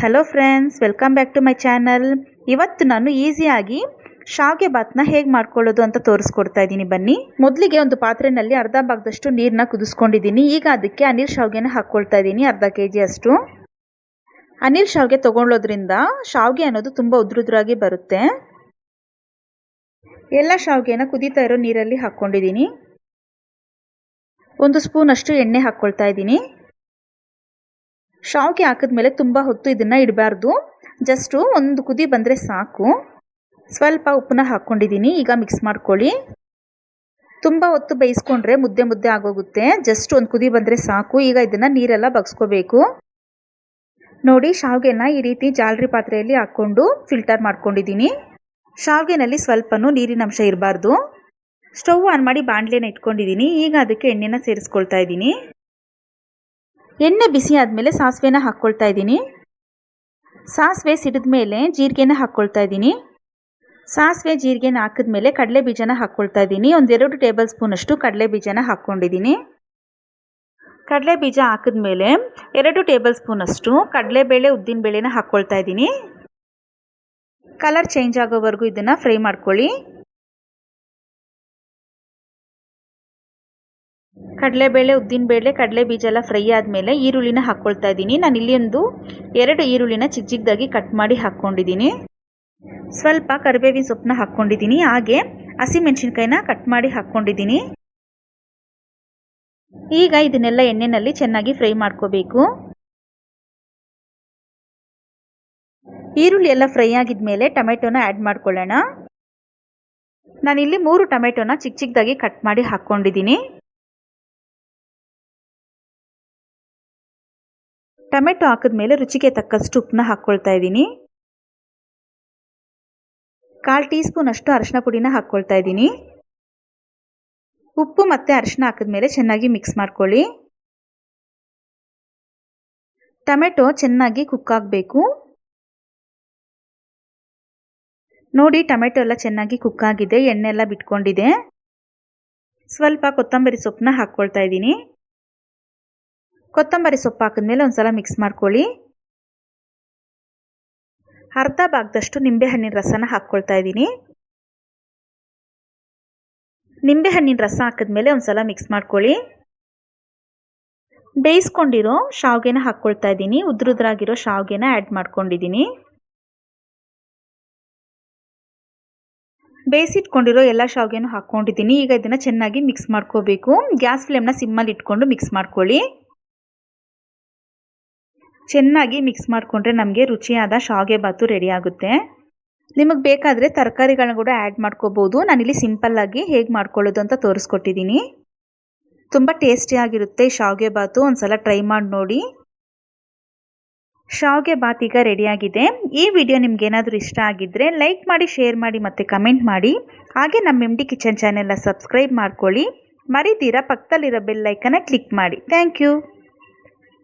Hello friends welcome back to my channel ಇವತ್ತು ನಾನು ಈಸಿಯಾಗಿ ಶಾವಿಗೆ ಬಾತ್ನ ಹೇಗೆ ಮಾಡ್ಕೊಳ್ಳೋದು ಅಂತ ತೋರಿಸ್ಕೊಡ್ತಾ ಇದ್ದೀನಿ. ಬನ್ನಿ. ಮೊದಲಿಗೆ ಒಂದು ಪಾತ್ರೆಯಲ್ಲಿ ಅರ್ಧ ಭಾಗದಷ್ಟು ನೀರನ್ನ ಕುದಿಸ್ಕೊಂಡಿದ್ದೀನಿ. ಈಗ ಅದಕ್ಕೆ ಅನಿಲ್ ಶಾವಿಗೆನ ಹಾಕ್ಕೊಳ್ತಾ ಇದ್ದೀನಿ, ಅರ್ಧ ಕೆ ಜಿ ಅಷ್ಟು. ಅನಿಲ್ ಶಾವಿಗೆ ತೊಗೊಳ್ಳೋದ್ರಿಂದ ಶಾವಿಗೆ ಅನ್ನೋದು ತುಂಬ ಉದ್ರುದ್ರಾಗಿ ಬರುತ್ತೆ. ಎಲ್ಲ ಶಾವಿಗೆನ ಕುದೀತಾ ಇರೋ ನೀರಲ್ಲಿ ಹಾಕ್ಕೊಂಡಿದ್ದೀನಿ. ಒಂದು ಸ್ಪೂನಷ್ಟು ಎಣ್ಣೆ ಹಾಕ್ಕೊಳ್ತಾ ಇದ್ದೀನಿ. ಶಾವಿಗೆ ಹಾಕಿದ್ಮೇಲೆ ತುಂಬ ಹೊತ್ತು ಇದನ್ನು ಇಡಬಾರ್ದು. ಜಸ್ಟು ಒಂದು ಕುದಿ ಬಂದರೆ ಸಾಕು. ಸ್ವಲ್ಪ ಉಪ್ಪನ್ನ ಹಾಕ್ಕೊಂಡಿದ್ದೀನಿ ಈಗ ಮಿಕ್ಸ್ ಮಾಡ್ಕೊಳ್ಳಿ. ತುಂಬ ಹೊತ್ತು ಬೇಯಿಸ್ಕೊಂಡ್ರೆ ಮುದ್ದೆ ಮುದ್ದೆ ಆಗೋಗುತ್ತೆ. ಜಸ್ಟ್ ಒಂದು ಕುದಿ ಬಂದರೆ ಸಾಕು. ಈಗ ಇದನ್ನು ನೀರೆಲ್ಲ ಬಗ್ಸ್ಕೋಬೇಕು. ನೋಡಿ, ಶಾವಿಗೆನ ಈ ರೀತಿ ಜಾಲರಿ ಪಾತ್ರೆಯಲ್ಲಿ ಹಾಕ್ಕೊಂಡು ಫಿಲ್ಟರ್ ಮಾಡ್ಕೊಂಡಿದ್ದೀನಿ. ಶಾವಿಗೆನಲ್ಲಿ ಸ್ವಲ್ಪನೂ ನೀರಿನ ಅಂಶ ಇರಬಾರ್ದು. ಸ್ಟವ್ ಆನ್ ಮಾಡಿ ಬಾಣಲೆನ ಇಟ್ಕೊಂಡಿದ್ದೀನಿ. ಈಗ ಅದಕ್ಕೆ ಎಣ್ಣೆನ ಸೇರಿಸ್ಕೊಳ್ತಾ ಇದ್ದೀನಿ. ಎಣ್ಣೆ ಬಿಸಿ ಆದಮೇಲೆ ಸಾಸಿವೆನ ಹಾಕ್ಕೊಳ್ತಾ ಇದ್ದೀನಿ. ಸಾಸಿವೆ ಸಿಡಿದ ಮೇಲೆ ಜೀರಿಗೆನ ಹಾಕ್ಕೊಳ್ತಾ ಇದ್ದೀನಿ. ಸಾಸಿವೆ ಜೀರಿಗೆನ ಹಾಕಿದ್ಮೇಲೆ ಕಡಲೆ ಬೀಜನ ಹಾಕ್ಕೊಳ್ತಾ ಇದ್ದೀನಿ. ಒಂದೆರಡು ಟೇಬಲ್ ಸ್ಪೂನಷ್ಟು ಕಡಲೆ ಬೀಜನ ಹಾಕ್ಕೊಂಡಿದ್ದೀನಿ ಕಡಲೆ ಬೀಜ ಹಾಕಿದ್ಮೇಲೆ ಎರಡು ಟೇಬಲ್ ಸ್ಪೂನಷ್ಟು ಕಡಲೆಬೇಳೆ ಉದ್ದಿನಬೇಳೆನ ಹಾಕ್ಕೊಳ್ತಾ ಇದ್ದೀನಿ. ಕಲರ್ ಚೇಂಜ್ ಆಗೋವರೆಗೂ ಇದನ್ನು ಫ್ರೈ ಮಾಡ್ಕೊಳ್ಳಿ. ಕಡಲೆಬೇಳೆ, ಉದ್ದಿನಬೇಳೆ ಕಡಲೆ ಬೀಜ ಎಲ್ಲ ಫ್ರೈ ಆದಮೇಲೆ ಈರುಳ್ಳಿನ ಹಾಕ್ಕೊಳ್ತಾ ಇದ್ದೀನಿ. ನಾನು ಇಲ್ಲಿ ಒಂದು ಎರಡು ಈರುಳ್ಳಿನ ಚಿಕ್ಕ ಚಿಕ್ಕದಾಗಿ ಕಟ್ ಮಾಡಿ ಹಾಕ್ಕೊಂಡಿದ್ದೀನಿ ಸ್ವಲ್ಪ ಕರಿಬೇವಿನ ಸೊಪ್ಪನ್ನ ಹಾಕ್ಕೊಂಡಿದ್ದೀನಿ ಹಾಗೆ ಹಸಿಮೆಣಸಿನ್ಕಾಯಿನ ಕಟ್ ಮಾಡಿ ಹಾಕ್ಕೊಂಡಿದ್ದೀನಿ ಈಗ ಇದನ್ನೆಲ್ಲ ಎಣ್ಣೆಯಲ್ಲಿ ಚೆನ್ನಾಗಿ ಫ್ರೈ ಮಾಡ್ಕೋಬೇಕು. ಈರುಳ್ಳಿ ಎಲ್ಲ ಫ್ರೈ ಆಗಿದ್ಮೇಲೆ ಟೊಮೆಟೊನ ಆ್ಯಡ್ ಮಾಡ್ಕೊಳ್ಳೋಣ. ನಾನಿಲ್ಲಿ ಮೂರು ಟೊಮೆಟೊನ ಚಿಕ್ಕ ಚಿಕ್ಕದಾಗಿ ಕಟ್ ಮಾಡಿ ಹಾಕ್ಕೊಂಡಿದ್ದೀನಿ ಟೊಮೆಟೊ ಹಾಕಿದ್ಮೇಲೆ ರುಚಿಗೆ ತಕ್ಕಷ್ಟು ಉಪ್ಪನ್ನ ಹಾಕ್ಕೊಳ್ತಾ ಇದ್ದೀನಿ. ಕಾಲು ಟೀ ಸ್ಪೂನ್ ಅಷ್ಟು ಅರಶಿನ ಪುಡಿನ ಹಾಕ್ಕೊಳ್ತಾ ಇದ್ದೀನಿ. ಉಪ್ಪು ಮತ್ತು ಹಾಕಿದ ಹಾಕಿದ್ಮೇಲೆ ಚೆನ್ನಾಗಿ ಮಿಕ್ಸ್ ಮಾಡ್ಕೊಳ್ಳಿ. ಟೊಮೆಟೊ ಚೆನ್ನಾಗಿ ಕುಕ್ ಆಗಬೇಕು. ನೋಡಿ ಟೊಮೆಟೊ ಎಲ್ಲ ಚೆನ್ನಾಗಿ ಕುಕ್ ಆಗಿದೆ, ಎಣ್ಣೆ ಎಲ್ಲ ಬಿಟ್ಕೊಂಡಿದೆ. ಸ್ವಲ್ಪ ಕೊತ್ತಂಬರಿ ಸೊಪ್ಪನ್ನ ಹಾಕ್ಕೊಳ್ತಾ ಇದ್ದೀನಿ. ಕೊತ್ತಂಬರಿ ಸೊಪ್ಪು ಹಾಕಿದ್ಮೇಲೆ ಒಂದ್ಸಲ ಮಿಕ್ಸ್ ಮಾಡ್ಕೊಳ್ಳಿ. ಅರ್ಧ ಭಾಗದಷ್ಟು ನಿಂಬೆಹಣ್ಣಿನ ರಸನ ಹಾಕ್ಕೊಳ್ತಾ ಇದ್ದೀನಿ. ನಿಂಬೆಹಣ್ಣಿನ ರಸ ಹಾಕಿದ್ಮೇಲೆ ಒಂದ್ಸಲ ಮಿಕ್ಸ್ ಮಾಡ್ಕೊಳ್ಳಿ. ಬೇಯಿಸ್ಕೊಂಡಿರೋ ಶಾವಿಗೆನ ಹಾಕ್ಕೊಳ್ತಾ ಇದ್ದೀನಿ. ಉದ್ರುದ್ರಾಗಿರೋ ಶಾವಿಗೆನ ಆ್ಯಡ್ ಮಾಡ್ಕೊಂಡಿದ್ದೀನಿ. ಬೇಯಿಸಿಟ್ಕೊಂಡಿರೋ ಎಲ್ಲ ಶಾವಿಗೆನೂ ಹಾಕ್ಕೊಂಡಿದ್ದೀನಿ. ಈಗ ಇದನ್ನು ಚೆನ್ನಾಗಿ ಮಿಕ್ಸ್ ಮಾಡ್ಕೋಬೇಕು. ಗ್ಯಾಸ್ ಫ್ಲೇಮ್ನ ಸಿಮ್ಮಲ್ಲಿ ಇಟ್ಕೊಂಡು ಮಿಕ್ಸ್ ಮಾಡ್ಕೊಳ್ಳಿ. ಚೆನ್ನಾಗಿ ಮಿಕ್ಸ್ ಮಾಡಿಕೊಂಡ್ರೆ ನಮಗೆ ರುಚಿಯಾದ ಶಾವಿಗೆ ಬಾತು ರೆಡಿ ಆಗುತ್ತೆ. ನಿಮಗೆ ಬೇಕಾದರೆ ತರಕಾರಿಗಳನ್ನ ಕೂಡ ಆ್ಯಡ್ ಮಾಡ್ಕೋಬೋದು. ನಾನಿಲ್ಲಿ ಸಿಂಪಲ್ಲಾಗಿ ಹೇಗೆ ಮಾಡ್ಕೊಳ್ಳೋದು ಅಂತ ತೋರಿಸ್ಕೊಟ್ಟಿದ್ದೀನಿ ತುಂಬ ಟೇಸ್ಟಿಯಾಗಿರುತ್ತೆ ಶಾವಿಗೆ ಬಾತು ಒಂದು ಸಲ ಟ್ರೈ ಮಾಡಿ ನೋಡಿ. ಶಾವಿಗೆ ಬಾತ್ ಈಗ ರೆಡಿಯಾಗಿದೆ ಈ ವಿಡಿಯೋ ನಿಮ್ಗೇನಾದರೂ ಇಷ್ಟ ಆಗಿದ್ದರೆ ಲೈಕ್ ಮಾಡಿ ಶೇರ್ ಮಾಡಿ ಮತ್ತು ಕಮೆಂಟ್ ಮಾಡಿ. ಹಾಗೆ ನಮ್ಮ ಎಂ ಡಿ ಕಿಚನ್ ಚಾನೆಲ್ನ ಸಬ್ಸ್ಕ್ರೈಬ್ ಮಾಡ್ಕೊಳ್ಳಿ. ಮರಿತೀರಾ ಪಕ್ಕದಲ್ಲಿರೋ ಬೆಲ್ಲೈಕನ್ನ ಕ್ಲಿಕ್ ಮಾಡಿ. Thank you